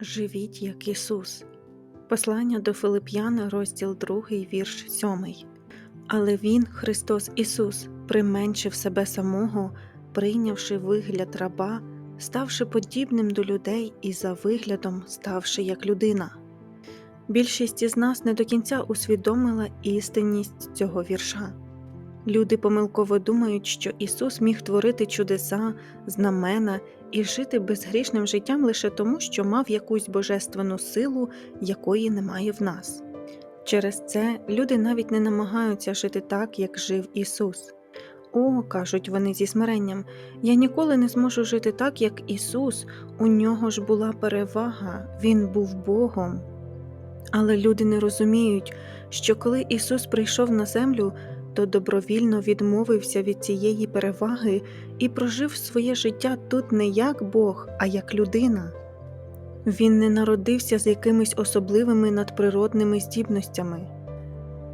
Живіть, як Ісус. Послання до Филип'ян, розділ 2, вірш 7. Але Він, Христос Ісус, применшив себе самого, прийнявши вигляд раба, ставши подібним до людей і за виглядом ставши як людина. Більшість із нас не до кінця усвідомила істинність цього вірша. Люди помилково думають, що Ісус міг творити чудеса, знамена і жити безгрішним життям лише тому, що мав якусь божественну силу, якої немає в нас. Через це люди навіть не намагаються жити так, як жив Ісус. О, кажуть вони зі смиренням, я ніколи не зможу жити так, як Ісус, у нього ж була перевага, Він був Богом. Але люди не розуміють, що коли Ісус прийшов на землю, то добровільно відмовився від цієї переваги і прожив своє життя тут не як Бог, а як людина. Він не народився з якимись особливими надприродними здібностями.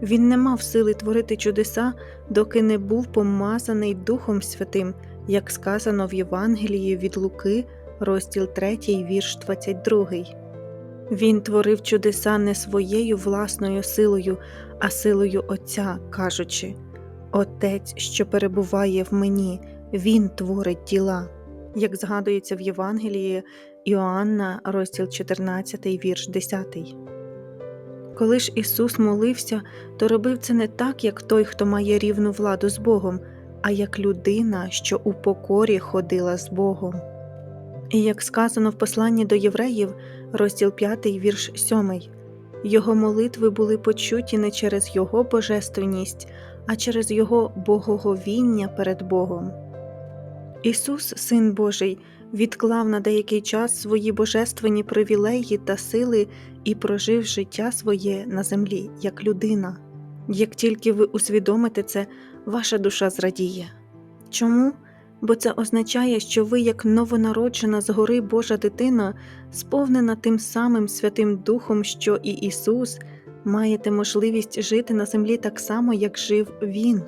Він не мав сили творити чудеса, доки не був помазаний Духом Святим, як сказано в Євангелії від Луки, розділ 3, вірш 22. Він творив чудеса не своєю власною силою, а силою Отця, кажучи Отець, що перебуває в мені, Він творить діла. Як згадується в Євангелії Іоанна, розділ 14, вірш 10. Коли ж Ісус молився, то робив це не так, як той, хто має рівну владу з Богом, а як людина, що у покорі ходила з Богом. І як сказано в посланні до євреїв, розділ 5, вірш 7, його молитви були почуті не через його божественність, а через його боговіння перед Богом. Ісус, Син Божий, відклав на деякий час свої божественні привілеї та сили і прожив життя своє на землі як людина. Як тільки ви усвідомите це, ваша душа зрадіє. Чому? Бо це означає, що ви, як новонароджена згори Божа дитина, сповнена тим самим Святим Духом, що і Ісус, маєте можливість жити на землі так само, як жив Він.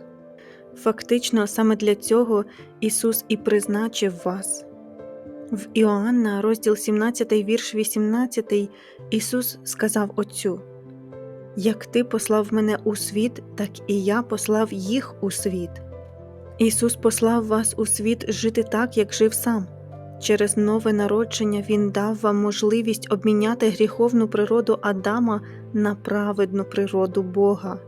Фактично, саме для цього Ісус і призначив вас. В Іоанна, розділ 17, вірш 18, Ісус сказав Отцю: Як Ти послав мене у світ, так і я послав їх у світ. Ісус послав вас у світ жити так, як жив сам. Через нове народження Він дав вам можливість обміняти гріховну природу Адама на праведну природу Бога.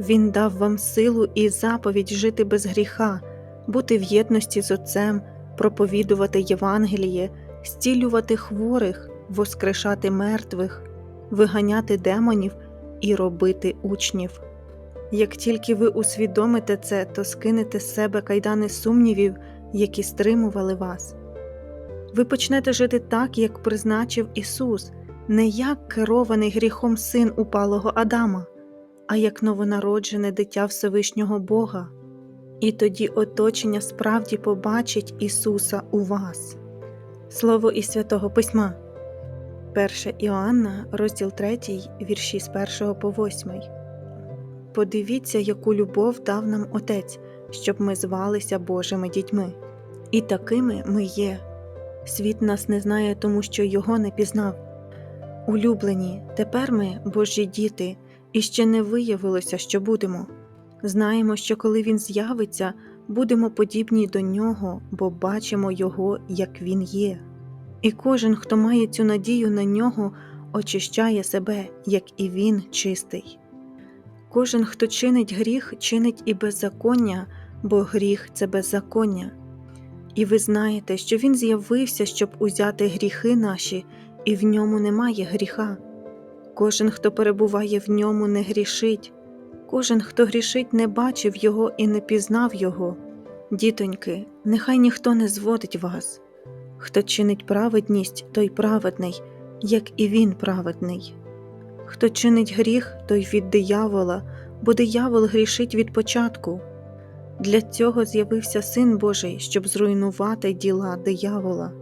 Він дав вам силу і заповідь жити без гріха, бути в єдності з Отцем, проповідувати Євангеліє, зцілювати хворих, воскрешати мертвих, виганяти демонів і робити учнів. Як тільки ви усвідомите це, то скинете з себе кайдани сумнівів, які стримували вас. Ви почнете жити так, як призначив Ісус, не як керований гріхом син упалого Адама, а як новонароджене дитя Всевишнього Бога. І тоді оточення справді побачить Ісуса у вас. Слово із святого Письма. 1 Іоанна, розділ 3, вірші з 1 по 8. Подивіться, яку любов дав нам Отець, щоб ми звалися Божими дітьми. І такими ми є. Світ нас не знає, тому що його не пізнав. Улюблені, тепер ми Божі діти, і ще не виявилося, що будемо. Знаємо, що коли Він з'явиться, будемо подібні до нього, бо бачимо Його, як Він є. І кожен, хто має цю надію на нього, очищає себе, як і Він чистий. Кожен, хто чинить гріх, чинить і беззаконня, бо гріх це беззаконня. І ви знаєте, що Він з'явився, щоб узяти гріхи наші, і в ньому немає гріха. Кожен, хто перебуває в ньому, не грішить, кожен, хто грішить, не бачив його і не пізнав його. Дітоньки, нехай ніхто не зводить вас. Хто чинить праведність, той праведний, як і він праведний. Хто чинить гріх, той від диявола, бо диявол грішить від початку. Для цього з'явився Син Божий, щоб зруйнувати діла диявола.